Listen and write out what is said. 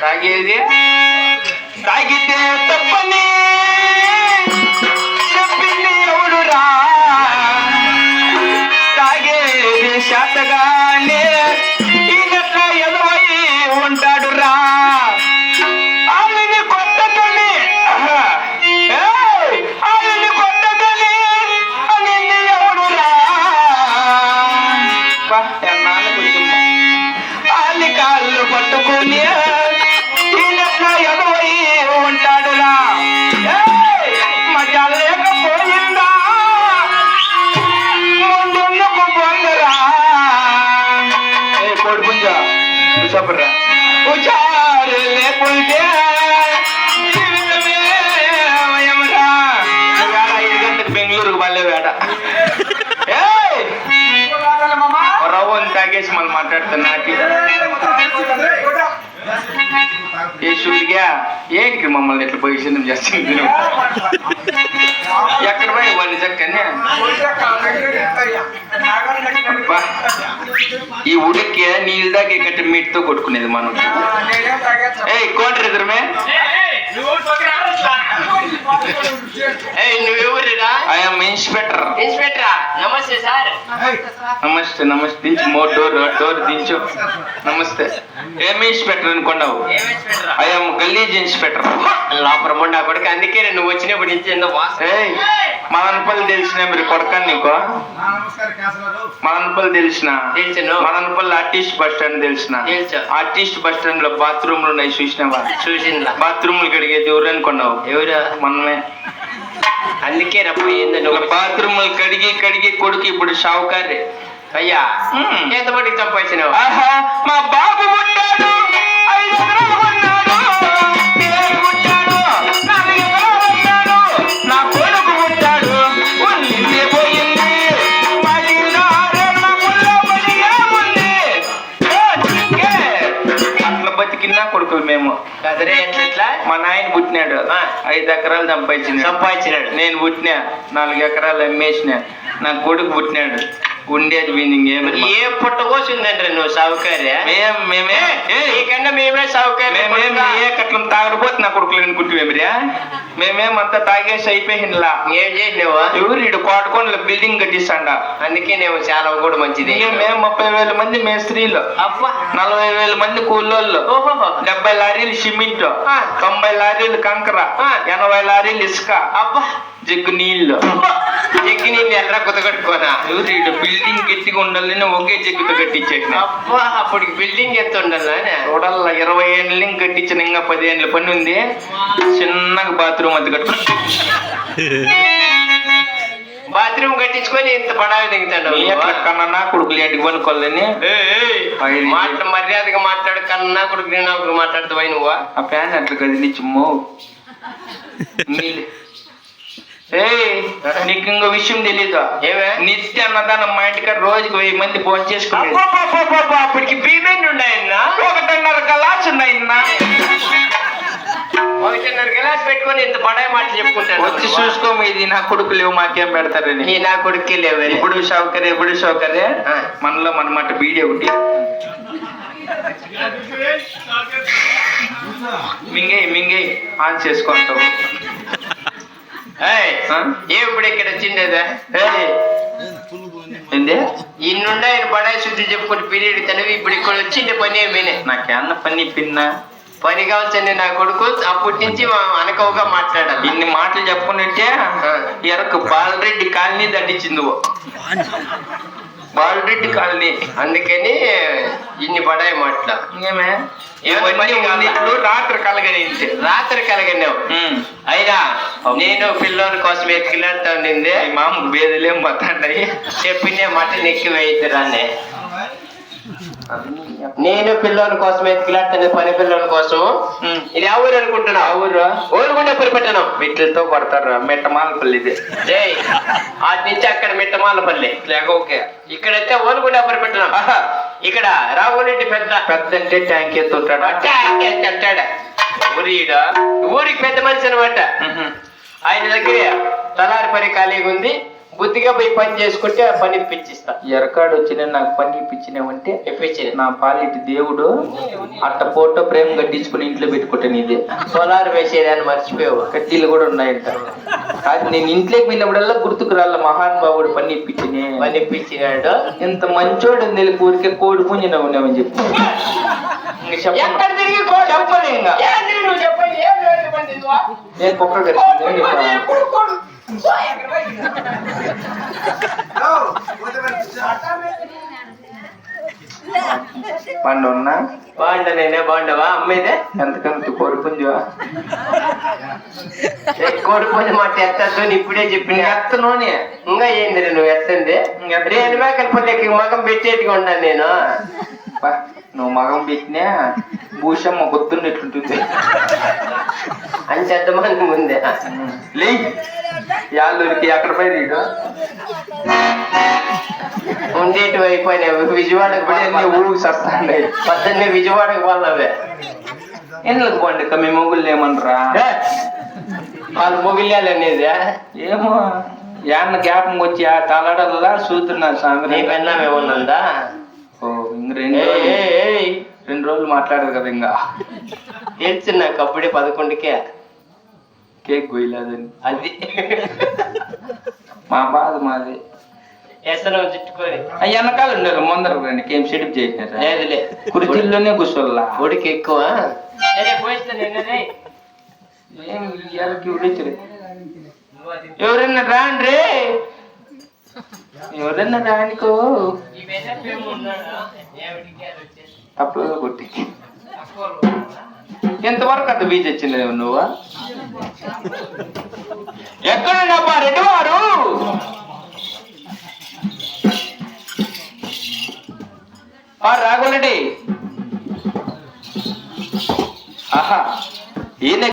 ತಾಗಿದೆಯಾ ತಾಗಿದೆ ತಪ್ಪನೇ ఉచారు లేకుంటే బెంగళూరుకు బల్లే వేట! రవ్వని తాగేసి మళ్ళీ మాట్లాడుతున్నా ఏ సూర్యగా ఏంటి మమ్మల్ని ఇట్లా పొజిషన్ చేస్తుంది? ఎక్కడ పోయి వాళ్ళు చక్కని. ఈ ఉడికి నీళ్ళ దాకా కట్టి మీటితో కొట్టుకునేది మనం ఏ కోండ్రి ఎదురుమే ఐఎమ్ ఇన్స్పెక్టర్ ఇన్స్పెక్టరా? నమస్తే సార్. నమస్తే నమస్తే. దించు మో డోర్ డోర్ దించు. నమస్తే. ఏం ఇన్స్పెక్టర్ అనుకున్నావు? ఐఎమ్ గలీజ్ ఇన్స్పెక్టర్. లోపల మొండా కొడుకు అందుకే నువ్వు ఎంతో వాసన ఏయ్ మదనపల్లి తెలిసిన మీరు కొడకాను నీకు? మదనపల్లి తెలిసిన? తెలుసును. మదనపల్లి ఆర్టిస్ట్ బస్ స్టాండ్ తెలిసిన? తెలుసు. ఆర్టిస్ట్ బస్ స్టాండ్లో బాత్రూమ్లు ఉన్నాయి చూసినావా? చూసిందా బాత్రూమ్లు కడిగేది ఎవరు అనుకున్నావు. ఎవరు? మనమే. అందుకే పోయింది నువ్వు బాత్రూమ్లు కడిగి కడిగి కొడుకు ఇప్పుడు షావుకారే. అయ్యా మ్మ్. ఎంత మటుకు సంపాదించినావు ఆహా మా బతికినా కొడుకులు మేము. ఎట్లా ఎట్లా? మా నాయన పుట్టినాడు. ఐదు ఎకరాలు సంపాదించినాడు. సంపాదించినాడు. నేను పుట్టినా నాలుగు ఎకరాలు అమ్మేసిన. నా కొడుకు పుట్టినాడు. ఉండేది ఏమి ఏ పుట్ట కోసిందంటే నువ్వు సావుకార్య మేం మేమే? నీకన్నా మేమే సావుకార్య మేమేం ఏ కట్లం తాగడిపోతే నా కొడుకులు అనుకుంటుమేమిరా మేమేమంతా తాగేసి అయిపోయిందిలా? ఏం చేసినావు? ఎవరు ఇడు కోటకొండల బిల్డింగ్ కట్టిస్తాండ? అందుకే నేను చాలా కూడా మంచిది. మేము ముప్పై వేల మంది మేస్త్రీలు అబ్బా! నలభై వేల మంది కూలోళ్ళు. డెబ్బై లారీలు సిమెంట్. తొంభై లారీలు కంకర. ఆ. ఎనభై లారీలు ఇసుక. అబ్బా! జగ్గు నీళ్ళు ఎక్కి నేను ఎర్ర కొత్త కట్టుకోనా? బిల్డింగ్ గట్టిగా ఉండాలని ఒకే జగ్గుతో కట్టించేసిన. అబ్బా అప్పటికి బిల్డింగ్ ఎంత ఉండాలి చూడాల ఇరవై ఏళ్ళ కట్టించిన ఇంకా పది ఏళ్ళ పని ఉంది. చిన్నగా బాత్రూమ్ అది కట్టు బాత్రూమ్ కట్టించుకొని ఇంత పడావి దిగుతాడు ఎట్లా కన్నా కొడుకులు ఏంటికి పనుకోవాలని? పైన మాట మర్యాదగా మాట్లాడు కన్నా కొడుకు నేను ఒకరు మాట్లాడుతావా నువ్వు? ఆ ఫ్యాన్ అట్లా కదిలించి మో. ఏయ్ నీకు ఇంకో విషయం తెలీదు? ఏమే? నిత్య అన్నదానం మా ఇంటికాడ రోజుకి వెయ్యి మంది ఫోన్ అబ్బబ్బబ్బబ్బబ్బ, అప్పటికి పేమెంట్ ఉన్నాయన్నా ఒకటిన్నర కలాస్ ఉన్నాయిన్నా. ఒకటిన్నర గ్లాస్ పెట్టుకొని ఇంత పడాయి మాటలు చెప్పుకుంటాడు వచ్చి చూసుకో ఇది నా కొడుకు లేవు మాకేం పెడతారని ఈ నా కొడుకే లేవు ఇప్పుడు సౌకర్యం ఎప్పుడు సౌకర్యం. మనలో మన మాట బీడి ఒకటి మింగే మింగే ఆన్? ఏ ఇప్పుడు ఇక్కడ వచ్చిండేదా? ఇన్నుండే ఆయన బడాయి శుద్ధి చెప్పుకుంటే పీరియడ్ తనవి ఇప్పుడు ఇక్కడ వచ్చిండే పని ఏమీనే నాకేమన్న పని పిన్నా? పని కావాల్సింది నా కొడుకు అప్పటి నుంచి మా అనకవుగా మాట్లాడాలి. ఇన్ని మాటలు చెప్పుకున్నట్టే ఎరకు బాలరెడ్డి కాలనీ దండించింది బాలరెడ్డి కాలనీ. అందుకని ఇన్ని పడాయి మాటలు. ఇంకేమే? ఉన్నిట్లు రాత్రి కలగనింది రాత్రి కలగన్నావు అయినా నేను పిల్లోని కోసం ఎత్తుకెళ్ళాడుతా ఉండింది. మామకు బేదలేం పోతాండాయి చెప్పిన మటన్ ఎక్కువ వేయిద్దాన్ని నేను పిల్లోని కోసం ఎత్తుకెళ్ళాడుతాను పని పిల్లోని కోసం. ఇది ఎవరు అనుకుంటున్నావు ఊరు? ఊరుకుంటే పరిపెట్టను. మెట్లతో కొడతారు మెట్టమాలపల్లి ఇది. జై. అటు నుంచి అక్కడ మిట్టమాలపల్లి. లేక ఓకే. ఇక్కడైతే ఓనుగుండా పరిపెట్టను. ఇక్కడ రావురెడ్డి పెద్ద. పెద్ద అంటే ట్యాంక్ ఎత్తుంటాడు. అంటాడు ఊరిడ? ఊరికి పెద్ద మనిషి అనమాట ఆయన దగ్గర తలారి పని ఖాళీగా ఉంది. బుద్ధిగా పోయి పని చేసుకుంటే ఆ పని ఇప్పించిస్తా. ఎరకాడు వచ్చిన నాకు పని ఇప్పించినావంటే ఇప్పించిన నా పాలిటి దేవుడు అట్ట ఫోటో ప్రేమ కట్టించుకుని ఇంట్లో పెట్టుకుంటాను ఇది సోలార్ వేసేదాన్ని మర్చిపోయావు. కడ్డీలు కూడా ఉన్నాయంట. అది నేను ఇంట్లోకి పోయినప్పుడల్లా గుర్తుకు రాళ్ళ మహానుభావుడు పని ఇప్పించినే. పని ఇప్పించినాడు. ఎంత మంచోడు తెలియక ఊరికే కోడి పుంజి నవ్వునామని చెప్పి. ఎక్కడ తిరిగి? చెప్పను చెప్పండి ఇదిగో. నేను కుక్క కరిచింది పని ఎప్పుడు కోడి? సో ఎక్కడ పోయి? పండు ఉన్నా బాగుండా నేనే బాగుండవా? అమ్మేదే ఎంతకంత కోడి పుంజు మాట ఎత్తద్దు అని ఇప్పుడే చెప్పిన ఎత్తనోని ఇంకా ఏంది రే నువ్వు ఎత్తండి రేణు మేకల పుల్లకి మగం పెట్టేట్టుగా ఉన్నాను నేను. నువ్వు మగం పెట్టినా భూషమ్మ గుర్తున్నట్లుంటుంది అంత మంది ముందే. లే యాళ్ళూరికి ఎక్కడ పోయి రీడు ఉండేటి అయిపోయినాయి. విజయవాడకు ఇప్పుడే అన్ని ఊరికి సస్తాండి. పొద్దున్నే విజయవాడకు వాళ్ళవే. ఎందుకు పోండి మీ మొగుళ్ళు ఏమనరా? వాళ్ళు మొగిలియాలి అనేది ఏమో. యాన్న జ్ఞాపకం వచ్చి ఆ తలడల్లా చూస్తున్నా నీ స్వామి పెన్నాం ఏమన్నందా? ఓ ఇంక రెండు. రెండు రోజులు మాట్లాడదు కదా ఇంకా తెలుసు నాకు అప్పుడే పదకొండుకే. కేక్ గొయ్యలేదని. అది. మా బాధ మాది. ఎసరం చుట్టుకొని. ఆ వెనకాల ఉండాలి ముందర రండి ఏం సెటప్ చేసినారా? లేదులే. కుర్చీల్లోనే కూర్చోల్లా ఉడికి ఎక్కువ. ఎవరన్నా రాండ్రే? ఎవరన్నా రానికో. తప్పుగా కొట్టి. ఎంతవరకు అంత బీచ్ వచ్చింది నువ్వు? ఎక్కడున్నాపా రెడ్డి వారు రాఘవరెడ్డి ఆహా ఈయన